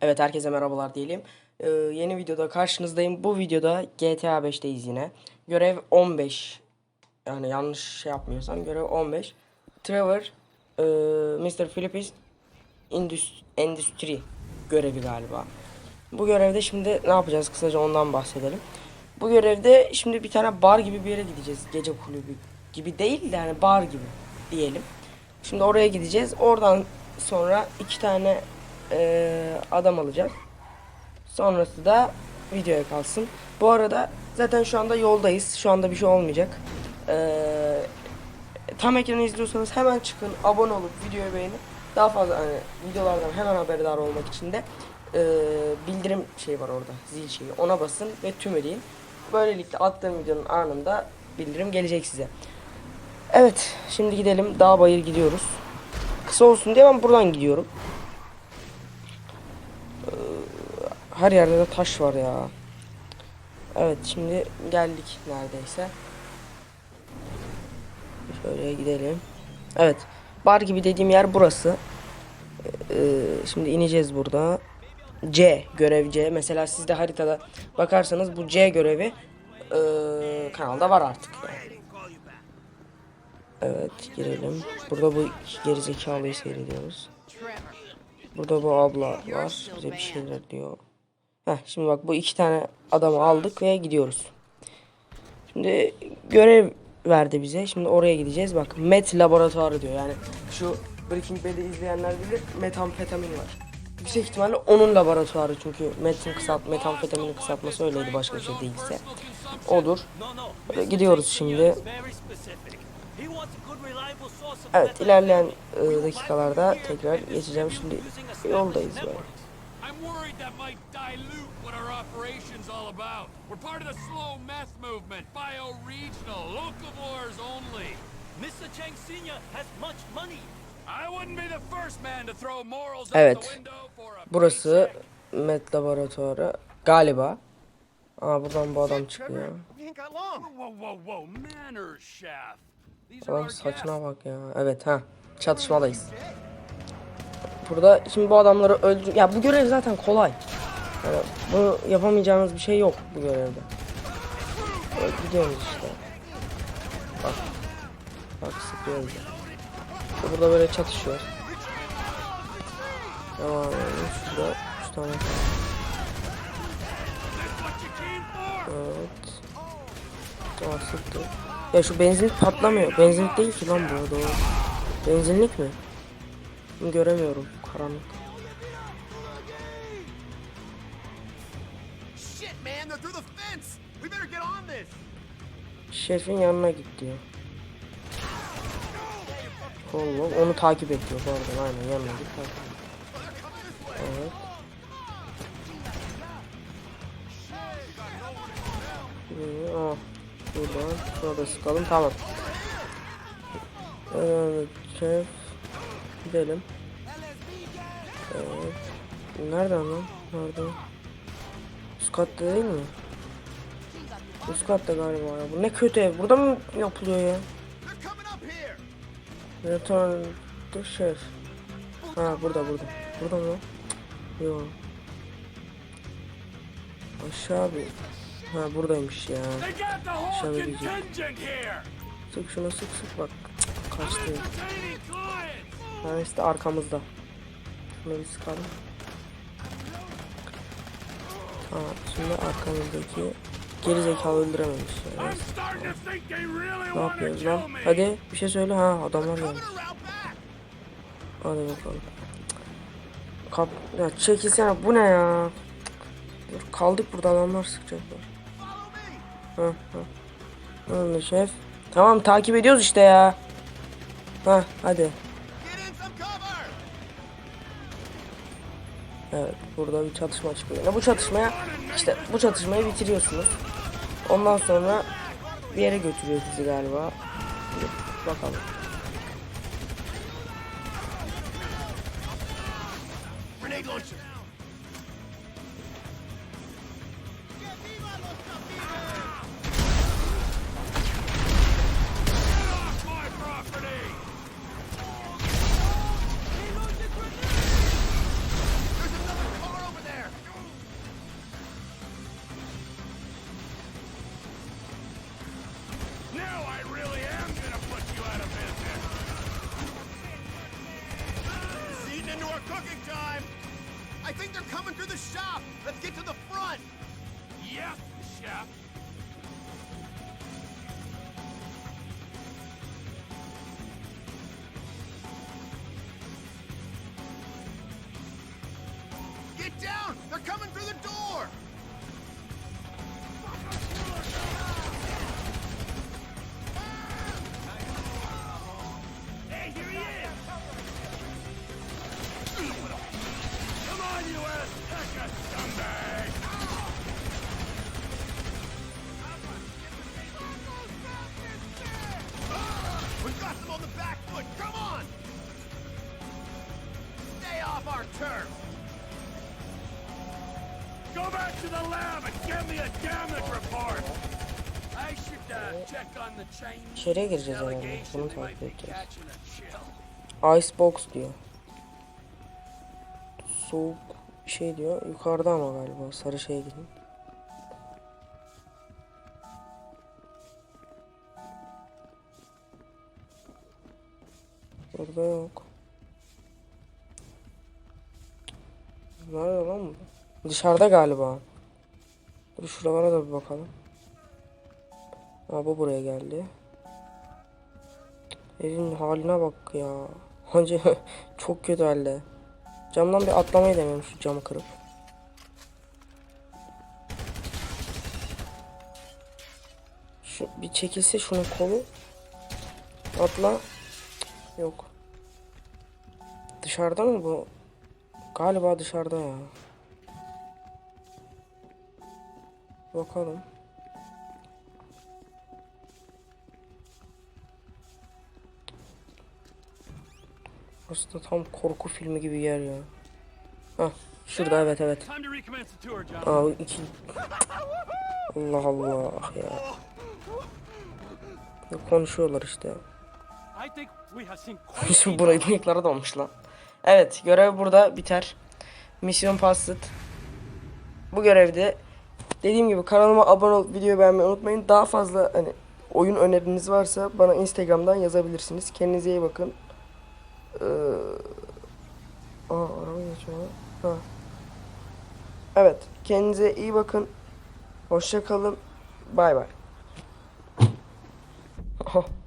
Evet herkese merhabalar diyelim. Ee, yeni videoda karşınızdayım. Bu videoda GTA 5'teyiz yine. Görev 15. Yani yanlış şey yapmıyorsam görev 15. Trevor, e, Mr. Philippines Indus- Endüstri görevi galiba. Bu görevde şimdi ne yapacağız kısaca ondan bahsedelim. Bu görevde şimdi bir tane bar gibi bir yere gideceğiz. Gece kulübü gibi değil de yani bar gibi diyelim. Şimdi oraya gideceğiz. Oradan sonra iki tane eee, adam alacağız. Sonrası da videoya kalsın. Bu arada zaten şu anda yoldayız. Şu anda bir şey olmayacak. Eee, tam ekranı izliyorsanız hemen çıkın, abone olup videoyu beğenin. Daha fazla hani videolardan hemen haberdar olmak için de eee, bildirim şey var orada, zil şeyi. Ona basın ve tüm deyin. Böylelikle attığım videonun anında bildirim gelecek size. Evet, şimdi gidelim. Dağ bayır gidiyoruz. Kısa olsun diye ben buradan gidiyorum. Ee, Her yerde de taş var ya. Evet, şimdi geldik neredeyse. Şöyle gidelim. Evet, bar gibi dediğim yer burası. Ee, şimdi ineceğiz burada. C görev C. Mesela siz de haritada bakarsanız bu C görevi ee, kanalda var artık. Evet girelim. Burada bu gerizekalıyı seyrediyoruz. Burada bu abla var. Bize bir şeyler diyor. Heh, şimdi bak bu iki tane adamı aldık ve gidiyoruz. Şimdi görev verdi bize. Şimdi oraya gideceğiz. Bak Met laboratuvarı diyor. Yani şu Breaking Bad'i izleyenler bilir. Metamfetamin var. Yüksek ihtimalle onun laboratuvarı çünkü metin kısalt metamfetaminin kısaltması öyleydi başka bir şey değilse. Odur. Böyle gidiyoruz şimdi. Evet ilerleyen e, dakikalarda tekrar geçeceğim. Şimdi yoldayız böyle. Worried that might dilute what our operation's all about. We're part of the slow meth movement, bioregional, locavores only. Mr. Chang Sr. has much money. I wouldn't be the first man to throw morals out Evet. the window for a Burası Met laboratuvarı galiba. Aa buradan bu adam çıkıyor. We ain't got long. Whoa, whoa, whoa, manners, chef. These are Adam our saçına bak ya. Evet ha. Çatışmadayız. Burada şimdi bu adamları öldür... Ya bu görev zaten kolay. Yani bunu yapamayacağınız bir şey yok bu görevde. Evet, gidiyoruz işte. Bak. Bak sıkıyoruz. İşte burada böyle çatışıyor. Devam edelim. Şurada 3 tane. Evet. Tamam sıktı. Ya şu benzinlik patlamıyor. Benzinlik değil ki lan bu doğru. Benzinlik mi? Göremiyorum. Karanlık. Shit, man, they're through the fence. We better get on this. Şefin yanına git diyor. Oğlum onu takip et diyor pardon aynen yanına git takip et. Evet. Buraya, aa, buradan şurada sıkalım tamam. Evet şef. Gidelim. Nereden lan? Nerede? Üst katta değil mi? Üst katta galiba ya. Bu ne kötü ev. Burada mı yapılıyor ya? Return to chef. Ha burada burada. Burada mı? Yok. Aşağı bir. Ha buradaymış ya. Contingent here. Sık şunu sık sık bak. Cık, Kaçtı. Ha işte arkamızda. Şunu bir sıkalım. Tamam şimdi arkamızdaki geri zekalı öldürememiş yani. Ne yapıyoruz lan? Hadi bir şey söyle ha adamlar gelmiş. Hadi bakalım. Kap ya çekilsene bu ne ya? Dur, kaldık burada adamlar sıkacaklar. Ha ha. Ne oldu şef? Tamam takip ediyoruz işte ya. Ha hadi. Evet burada bir çatışma çıkıyor. Yani bu çatışmaya işte bu çatışmayı bitiriyorsunuz. Ondan sonra bir yere götürüyor sizi galiba. Bakalım. Grenade. Coming through the shop. Let's get to the front. Yes, chef. Get down! They're coming through the door! Go back to the lab and give me a damage report! I should uh, check on the Chinese İçeriye gireceğiz herhalde. Bunu takip edeceğiz. Icebox diyor. Soğuk şey diyor. Yukarıda ama galiba. Sarı şeye gidin. Burada yok. Nerede lan bu? Dışarıda galiba. Dur şuralara da bir bakalım. Ha bu buraya geldi. Evin haline bak ya. Hacı çok kötü halde. Camdan bir atlamayı demiyorum şu camı kırıp. Şu bir çekilse şunun kolu. Atla. Yok. Dışarıda mı bu? Galiba dışarıda ya. Bakalım. Burası da tam korku filmi gibi yer ya. Hah şurada evet evet. Aa iki. Allah Allah ya. Ya Konuşuyorlar işte. Şu burayı bıyıkları dolmuş lan. Evet görev burada biter. Misyon passit. Bu görevde dediğim gibi kanalıma abone olup videoyu beğenmeyi unutmayın. Daha fazla hani oyun öneriniz varsa bana Instagram'dan yazabilirsiniz. Kendinize iyi bakın. Ee... Aa araba geçiyor. Ha. Evet kendinize iyi bakın. Hoşça kalın. Bay bay.